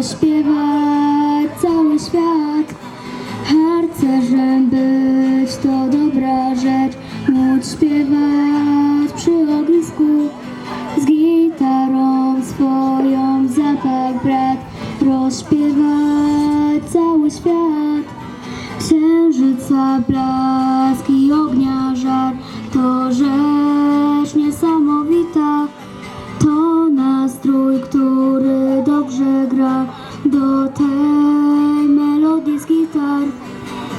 rozśpiewać cały świat. Harcerzem być to dobra rzecz. Móc śpiewać przy ognisku z gitarą swoją zapach brat. Rozśpiewać cały świat księżyca blask i ognia gra do tej melodii z gitar.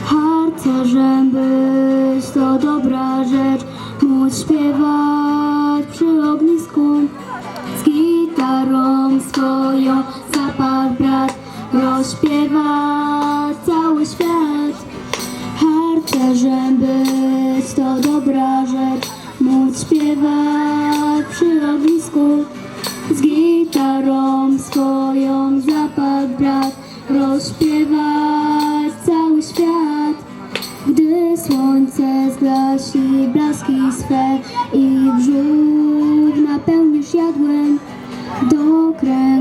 Harcerzem być to dobra rzecz móc śpiewać przy ognisku. Z gitarą swoją zapach brat rozśpiewać cały świat. Harcerzem być to dobra rzecz gitarą swoją zapach brat rozśpiewać cały świat. Gdy słońce zgasi blaski swe i brzuch napełnisz jadłem do kręgu